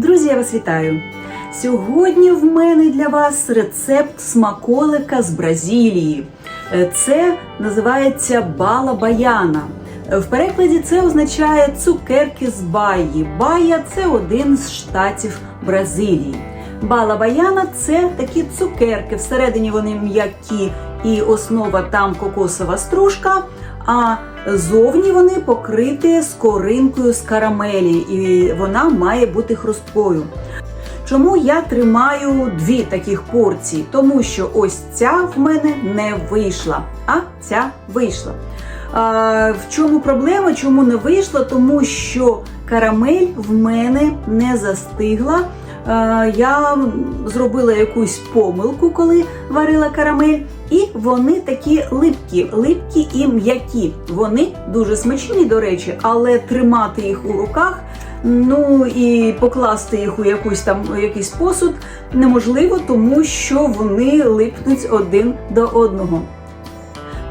Друзі, я вас вітаю! Сьогодні в мене для вас рецепт смаколика з Бразилії. Е, Це називається бала баяна. Е, В перекладі це означає цукерки з баї. Бая це один з штатів Бразилії. Бала баяна це такі цукерки. Всередині вони м'які і основа там кокосова стружка. А зовні вони покриті скоринкою з карамелі, і вона має бути хрусткою. Чому я тримаю дві таких порції? Тому що ось ця в мене не вийшла, а ця вийшла. А, в чому проблема? Чому не вийшла? Тому що карамель в мене не застигла. А, я зробила якусь помилку, коли варила карамель, і вони такі липкі, липкі і м'які. Вони дуже смачні, до речі, але тримати їх у руках. Ну і покласти їх у якусь там у якийсь посуд неможливо, тому що вони липнуть один до одного.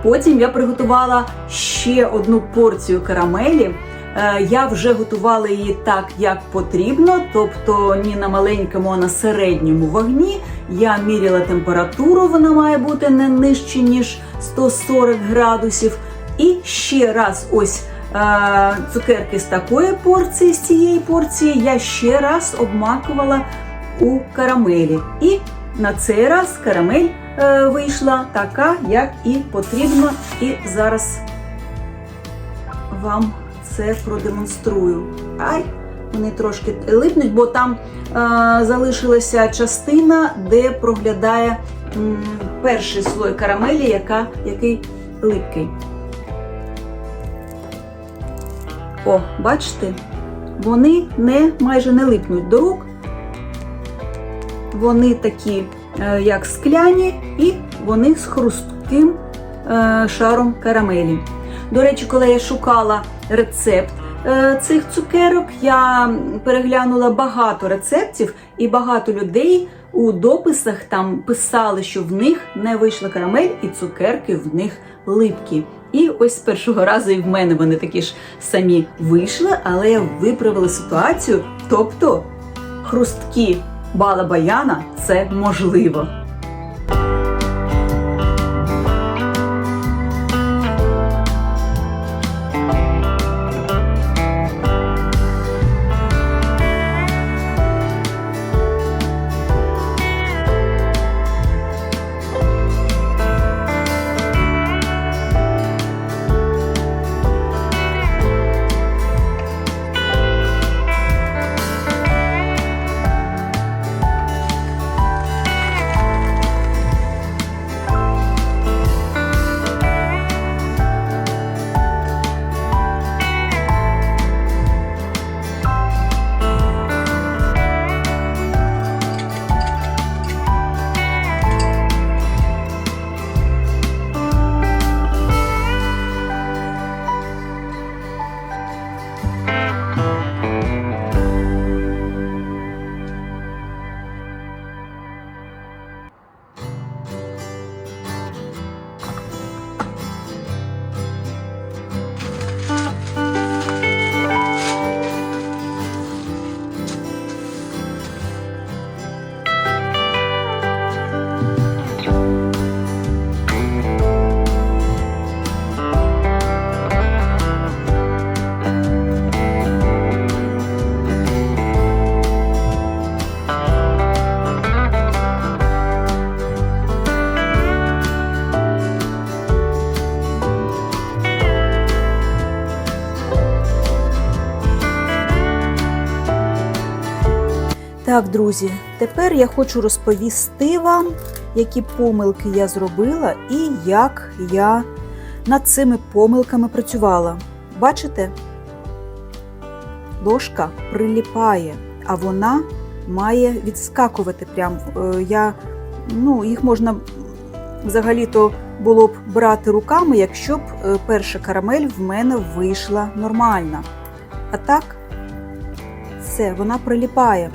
Потім я приготувала ще одну порцію карамелі. Е, Я вже готувала її так, як потрібно, тобто не на маленькому, а на середньому вогні. Я міряла температуру, вона має бути не нижче, ніж 140 градусів. І ще раз ось е, цукерки з такої порції, з цієї порції, я ще раз обмакувала у карамелі. І на цей раз карамель е, вийшла така, як і потрібно. І зараз вам це продемонструю. Ай, вони трошки липнуть, бо там е, залишилася частина, де проглядає м, перший слой карамелі, яка, який липкий. О, бачите? Вони не майже не липнуть до рук. Вони такі, е, як скляні, і вони з хрустким е, шаром карамелі. До речі, коли я шукала рецепт е, цих цукерок, я переглянула багато рецептів, і багато людей у дописах там писали, що в них не вийшла карамель, і цукерки в них липкі. І ось з першого разу і в мене вони такі ж самі вийшли, але я виправила ситуацію. Тобто хрусткі бала баяна це можливо. Так, друзі, тепер я хочу розповісти вам, які помилки я зробила і як я над цими помилками працювала. Бачите? Ложка приліпає, а вона має відскакувати. Прям. Е, Я, ну, їх можна взагалі-то було б брати руками, якщо б е, перша карамель в мене вийшла нормальна. А так, все, вона приліпає.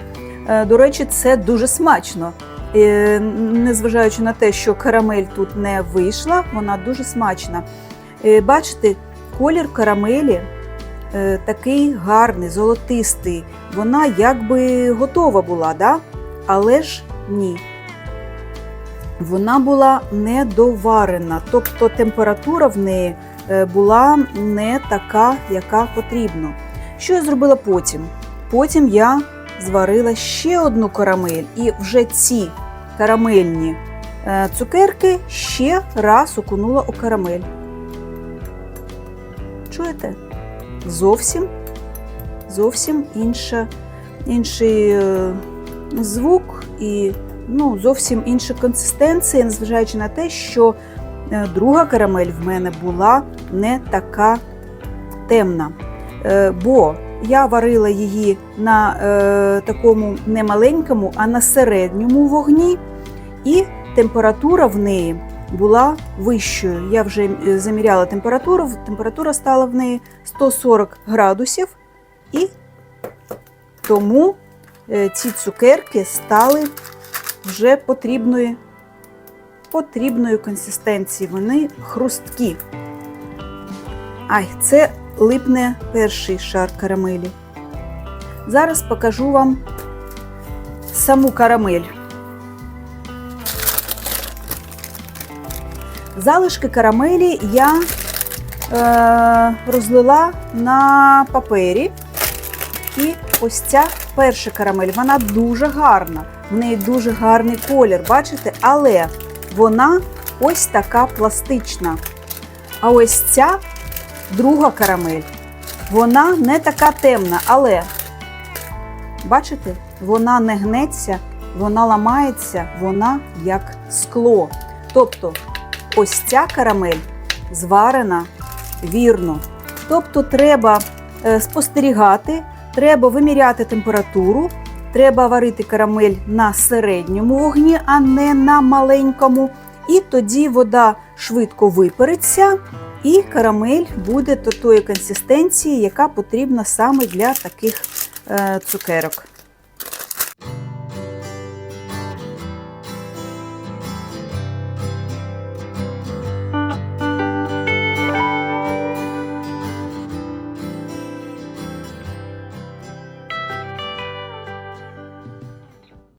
Е, До речі, це дуже смачно. Незважаючи на те, що карамель тут не вийшла, вона дуже смачна. Е, Бачите, колір карамелі е, такий гарний, золотистий. Вона якби готова була, да? але ж ні. Вона була недоварена, тобто температура в неї була не така, яка потрібно. Що я зробила потім? Потім я зварила ще одну карамель, і вже ці карамельні е, цукерки ще раз окунула у карамель. Чуєте? Зовсім, зовсім інша, інший е, звук і ну, зовсім інша консистенція, незважаючи на те, що е, друга карамель в мене була не така темна. Бо я варила її на е, такому не маленькому, а на середньому вогні, і температура в неї була вищою. Я вже е, заміряла температуру, температура стала в неї 140 градусів, і тому е, ці цукерки стали вже потрібної, потрібної консистенції. Вони хрусткі. Ай, це липне перший шар карамелі. Зараз покажу вам саму карамель. Залишки карамелі я е, розлила на папері. І ось ця перша карамель, вона дуже гарна. В неї дуже гарний колір, бачите? Але вона ось така пластична. А ось ця друга карамель, вона не така темна, але бачите, вона не гнеться, вона ламається, вона як скло. Тобто, ось ця карамель зварена вірно. Тобто, треба е, спостерігати, треба виміряти температуру, треба варити карамель на середньому вогні, а не на маленькому. І тоді вода швидко випереться, і карамель буде тої консистенції, яка потрібна саме для таких е, цукерок.